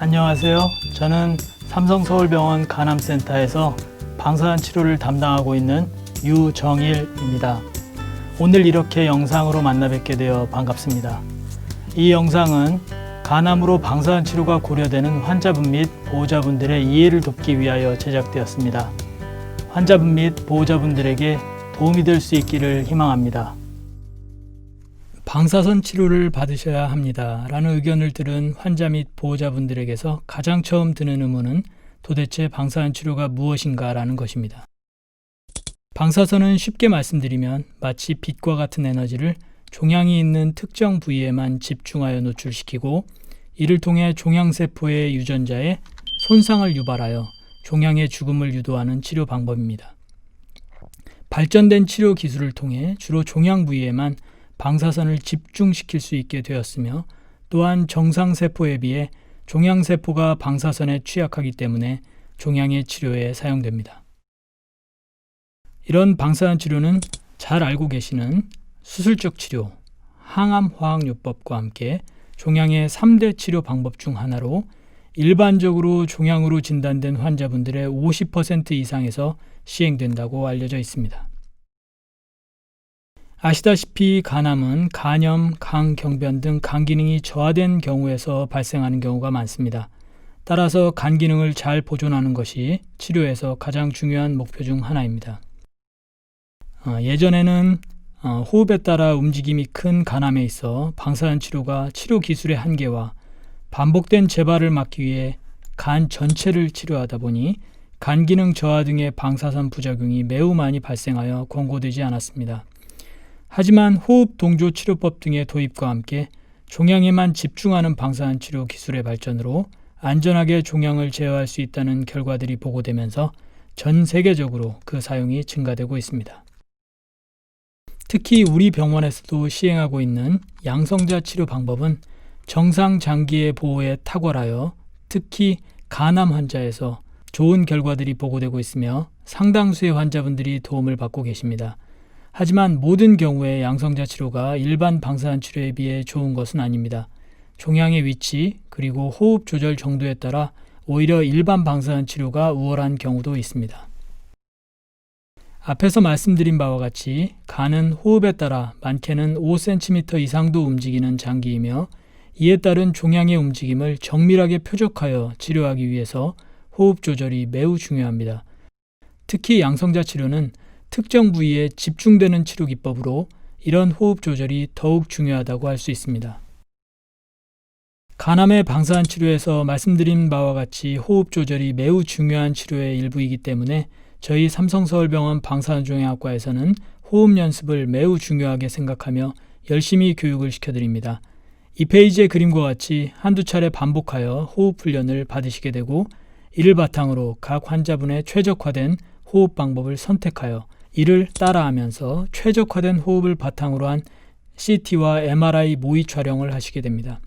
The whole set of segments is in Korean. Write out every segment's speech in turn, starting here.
안녕하세요. 저는 삼성서울병원 간암센터에서 방사선 치료를 담당하고 있는 유정일입니다. 오늘 이렇게 영상으로 만나 뵙게 되어 반갑습니다. 이 영상은 간암으로 방사선 치료가 고려되는 환자분 및 보호자분들의 이해를 돕기 위하여 제작되었습니다. 환자분 및 보호자분들에게 도움이 될 수 있기를 희망합니다. 방사선 치료를 받으셔야 합니다. 라는 의견을 들은 환자 및 보호자분들에게서 가장 처음 드는 의문은 도대체 방사선 치료가 무엇인가 라는 것입니다. 방사선은 쉽게 말씀드리면 마치 빛과 같은 에너지를 종양이 있는 특정 부위에만 집중하여 노출시키고 이를 통해 종양세포의 유전자에 손상을 유발하여 종양의 죽음을 유도하는 치료 방법입니다. 발전된 치료 기술을 통해 주로 종양 부위에만 방사선을 집중시킬 수 있게 되었으며 또한 정상세포에 비해 종양세포가 방사선에 취약하기 때문에 종양의 치료에 사용됩니다. 이런 방사선 치료는 잘 알고 계시는 수술적 치료, 항암화학요법과 함께 종양의 3대 치료 방법 중 하나로 일반적으로 종양으로 진단된 환자분들의 50% 이상에서 시행된다고 알려져 있습니다. 아시다시피 간암은 간염, 강경변 등 간 기능이 저하된 경우에서 발생하는 경우가 많습니다. 따라서 간 기능을 잘 보존하는 것이 치료에서 가장 중요한 목표 중 하나입니다. 어, 예전에는 어, 호흡에 따라 움직임이 큰 간암에 있어 방사선 치료가 치료 기술의 한계와 반복된 재발을 막기 위해 간 전체를 치료하다 보니 간 기능 저하 등의 방사선 부작용이 매우 많이 발생하여 권고되지 않았습니다. 하지만 호흡 동조 치료법 등의 도입과 함께 종양에만 집중하는 방사선 치료 기술의 발전으로 안전하게 종양을 제어할 수 있다는 결과들이 보고되면서 전 세계적으로 그 사용이 증가되고 있습니다. 특히 우리 병원에서도 시행하고 있는 양성자 치료 방법은 정상 장기의 보호에 탁월하여 특히 간암 환자에서 좋은 결과들이 보고되고 있으며 상당수의 환자분들이 도움을 받고 계십니다. 하지만 모든 경우에 양성자 치료가 일반 방사선 치료에 비해 좋은 것은 아닙니다. 종양의 위치 그리고 호흡 조절 정도에 따라 오히려 일반 방사선 치료가 우월한 경우도 있습니다. 앞에서 말씀드린 바와 같이 간은 호흡에 따라 많게는 5cm 이상도 움직이는 장기이며 이에 따른 종양의 움직임을 정밀하게 표적하여 치료하기 위해서 호흡 조절이 매우 중요합니다. 특히 양성자 치료는 특정 부위에 집중되는 치료 기법으로 이런 호흡 조절이 더욱 중요하다고 할 수 있습니다. 간암의 방사선 치료에서 말씀드린 바와 같이 호흡 조절이 매우 중요한 치료의 일부이기 때문에 저희 삼성서울병원 방사선종양학과에서는 호흡 연습을 매우 중요하게 생각하며 열심히 교육을 시켜드립니다. 이 페이지의 그림과 같이 한두 차례 반복하여 호흡 훈련을 받으시게 되고 이를 바탕으로 각 환자분의 최적화된 호흡 방법을 선택하여 이를 따라하면서 최적화된 호흡을 바탕으로 한 CT와 MRI 모의 촬영을 하시게 됩니다.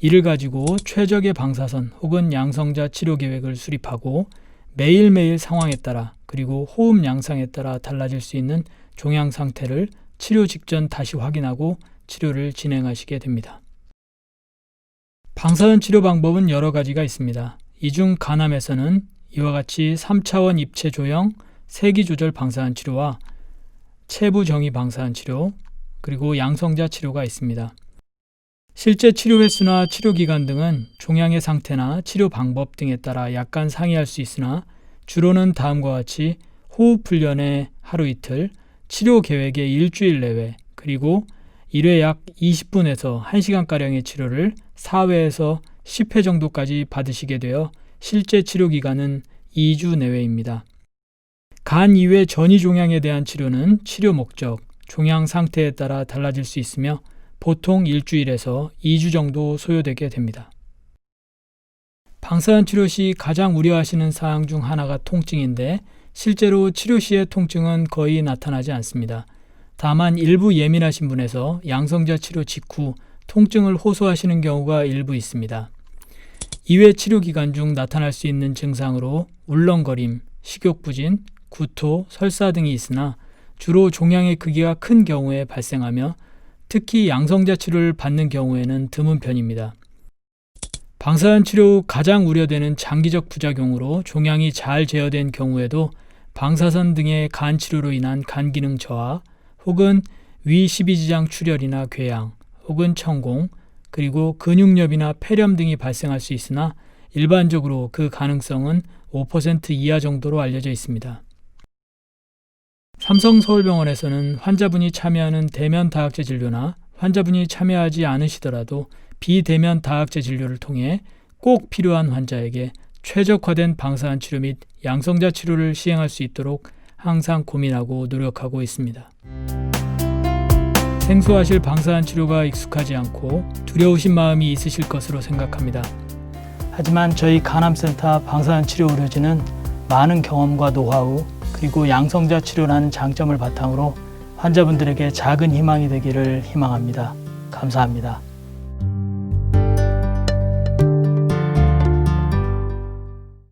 이를 가지고 최적의 방사선 혹은 양성자 치료 계획을 수립하고 매일매일 상황에 따라 그리고 호흡 양상에 따라 달라질 수 있는 종양 상태를 치료 직전 다시 확인하고 치료를 진행하시게 됩니다. 방사선 치료 방법은 여러 가지가 있습니다. 이중 간암에서는 이와 같이 3차원 입체 조형, 세기 조절 방사선 치료와 체부 정의 방사선 치료, 그리고 양성자 치료가 있습니다. 실제 치료 횟수나 치료 기간 등은 종양의 상태나 치료 방법 등에 따라 약간 상이할 수 있으나 주로는 다음과 같이 호흡 훈련의 하루 이틀, 치료 계획의 일주일 내외, 그리고 1회 약 20분에서 1시간가량의 치료를 4회에서 10회 정도까지 받으시게 되어 실제 치료 기간은 2주 내외입니다. 간 이외 전이 종양에 대한 치료는 치료 목적, 종양 상태에 따라 달라질 수 있으며 보통 일주일에서 2주 정도 소요되게 됩니다. 방사선 치료 시 가장 우려하시는 사항 중 하나가 통증인데 실제로 치료 시의 통증은 거의 나타나지 않습니다. 다만 일부 예민하신 분에서 양성자 치료 직후 통증을 호소하시는 경우가 일부 있습니다. 이외 치료 기간 중 나타날 수 있는 증상으로 울렁거림, 식욕 부진, 구토, 설사 등이 있으나 주로 종양의 크기가 큰 경우에 발생하며 특히 양성자 치료를 받는 경우에는 드문 편입니다. 방사선 치료 후 가장 우려되는 장기적 부작용으로 종양이 잘 제어된 경우에도 방사선 등의 간 치료로 인한 간 기능 저하 혹은 위 십이지장 출혈이나 궤양 혹은 천공 그리고 근육염이나 폐렴 등이 발생할 수 있으나 일반적으로 그 가능성은 5% 이하 정도로 알려져 있습니다. 삼성서울병원에서는 환자분이 참여하는 대면 다학제 진료나 환자분이 참여하지 않으시더라도 비대면 다학제 진료를 통해 꼭 필요한 환자에게 최적화된 방사선 치료 및 양성자 치료를 시행할 수 있도록 항상 고민하고 노력하고 있습니다. 생소하실 방사선 치료가 익숙하지 않고 두려우신 마음이 있으실 것으로 생각합니다. 하지만 저희 간암센터 방사선 치료 의료진은 많은 경험과 노하우 그리고 양성자 치료라는 장점을 바탕으로 환자분들에게 작은 희망이 되기를 희망합니다. 감사합니다.